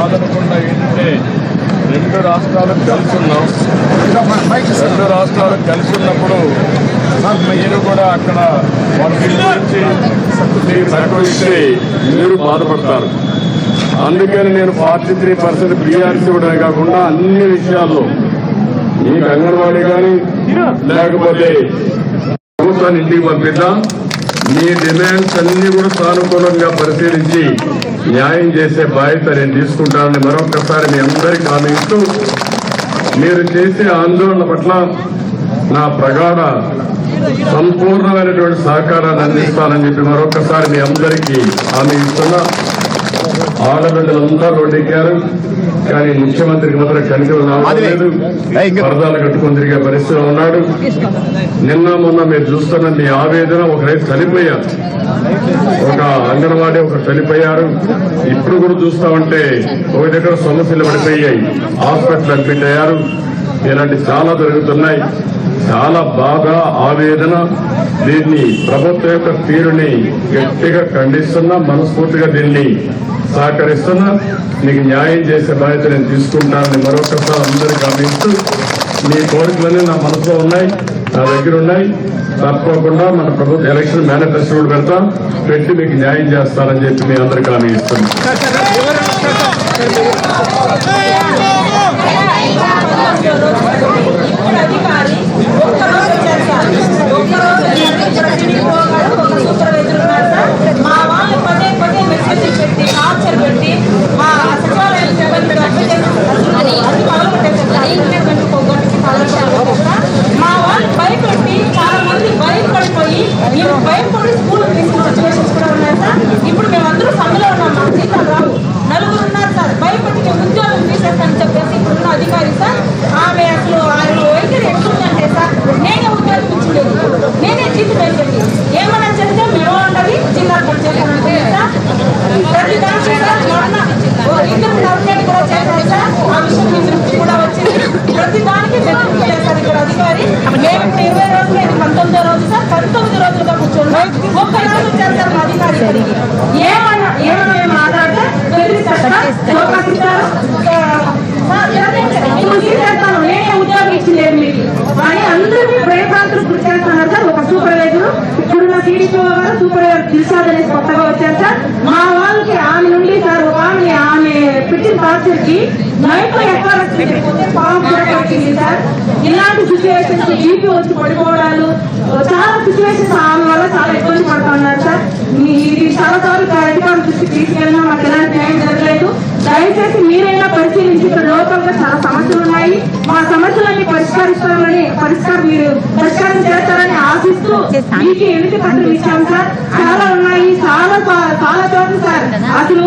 కాదనకుండా ఏంటంటే రెండు రాష్ట్రాలకు కలిసి ఉన్నాం. రెండు రాష్ట్రాలు కలిసి ఉన్నప్పుడు మీరు కూడా అక్కడ వాటి గురించి మీరు మీరు బాధపడతారు. అందుకని నేను ఫార్టీ త్రీ పర్సెంట్ బీఆర్సీ ఇవ్వడమే కాకుండా అన్ని విషయాల్లో మీకు అంగన్వాడీ కానీ లేకపోతే ప్రభుత్వాన్ని ఇంటికి పంపిద్దాం. మీ డిమాండ్స్ అన్ని కూడా సానుకూలంగా పరిశీలించి న్యాయం చేసే బాధ్యత నేను తీసుకుంటానని మరొకసారి మీ అందరికీ హామీ ఇస్తూ మీరు చేసే ఆందోళన పట్ల నా ప్రగాఢ సంపూర్ణమైనటువంటి సహకారాన్ని అందిస్తానని చెప్పి మరొకసారి మీ అందరికీ హామీ ఇస్తున్నా. ఆడబిడ్డలందరూ రోడ్డెక్కారు. కానీ ముఖ్యమంత్రికి మాత్రం కనికలు రావట్లేదు పరదాలు కట్టుకొని తిరిగే పరిస్థితిలో ఉన్నాడు. నిన్న మొన్న మీరు చూస్తున్న మీ ఆవేదన ఒక రైతు చనిపోయారు ఒక అంగన్వాడీ ఒక చనిపోయారు. ఇప్పుడు కూడా చూస్తా ఉంటే ఒక దగ్గర సమస్యలు పడిపోయాయి హాస్పిటల్ అడ్మిట్ అయ్యారు. ఇలాంటి చాలా జరుగుతున్నాయి. చాలా బాగా ఆవేదన దీన్ని ప్రభుత్వ యొక్క తీరుని గట్టిగా ఖండిస్తున్నా మనస్ఫూర్తిగా దీన్ని సహకరిస్తున్నా మీకు న్యాయం చేసే బాధ్యత నేను తీసుకుంటానని మరొకసారి అందరూ గమనిస్తూ మీ కోరికలన్నీ నా మనసులో ఉన్నాయి నా దగ్గర ఉన్నాయి తప్పకుండా మన ప్రభుత్వ ఎలక్షన్ మేనిఫెస్టో కూడా పెడతాం పెట్టి మీకు న్యాయం చేస్తానని చెప్పి మీ అందరికీ హామీ ఇస్తున్నాను అధికారి ఒక్కరోజు చేస్తారు ఒక్కరోజు పోగాడు ఒక సూపర్వైజర్ ఉన్నారు సార్ మా వాళ్ళు పదే పదే మెసేజ్ పెట్టి టార్చర్ పెట్టి మా సచివాలయం సిబ్బంది అది అది పగలగొట్టేస్తారు పగలగొట్టేస్తారు మా వాళ్ళు భయపెట్టి చాలా మంది భయపడిపోయి మేము భయపడి స్కూల్ తీసుకున్న సిచ్యువేషన్స్ కూడా ఉన్నాయి సార్ ఇప్పుడు మేమందరూ సమ్మెలో ఉన్నాం మాకు జీతాలు రావు నలుగురు ఉన్నారు సార్ భయపడి మేము ఉద్యోగం తీసేస్తానని చెప్పేసి ఇప్పుడున్న అధికారి సార్ ఆమె అసలు ఆయన వైఖరి ఎట్లుందంటే సార్ నేనే ఉద్యోగం ఇచ్చిండేది నేనే జీతం వేసేది ఏమన్నా చెప్తే మేము ఉండాలి జిల్లా పనిచేస్తానంటే సార్ ప్రతి దాంట్లో సార్ మొన్న ఓ ఇద్దరు నవ్వునేది కూడా చేశారు సార్ ఆ విషయం మీ దృష్టికి కూడా వచ్చింది ప్రతి దానికి బెదిరింపు చేశారు ఇక్కడ అధికారి. మేము ఇప్పుడు ఇరవై రోజులు ఇది పంతొమ్మిదో రోజు సార్ పంతొమ్మిది రోజులుగా కూర్చున్నాం. ఒక్క రోజు చేస్తారు మా అధికారి ఇక్కడికి. ఏమన్నా ఏమన్నా మేము మాట్లాడితే బెదిరిస్తారు సార్ లోకాసిస్తారు నేనే ఉద్యోగం ఇచ్చింది మీకు? అని అందరినీ భయభ్రాంతులు గురి చేస్తున్నారు సార్. ఒక సూపర్వైజర్ ఇప్పుడున్న టీడీపీ గారు సూపర్వైజర్ దిల్షాద్ అనేసి కొత్తగా వచ్చారు సార్. మా వాళ్ళకి ఆమె నుండి సార్ ఒక ఆమె ఆమె పెట్టిన టార్చర్కి నైట్లో ఎక్కడ పాము కూడా సార్. ఇలాంటి సిచ్యువేషన్స్ బీపీ వచ్చి పడిపోవడాలు? చాలా సిచ్యువేషన్స్ ఆమె వల్ల చాలా ఇబ్బంది పడుతూ ఉన్నారు సార్. ఇది చాలా సార్లు అధికారుల దృష్టికి తీసుకెళ్ళినా మాకు ఎలాంటి న్యాయం జరగలేదు. దయచేసి మీరైనా పరిశీలించి ఇక్కడ లోకల్గా చాలా సమస్యలు ఉన్నాయి. మా సమస్యలన్నీ పరిష్కరిస్తారని పరిష్కారం మీరు పరిష్కారం చేస్తారని ఆశిస్తూ మీకు ఎన్నిక పత్రం ఇచ్చాం సార్. చాలా ఉన్నాయి. చాలా చాలా చోట్ల సార్. అసలు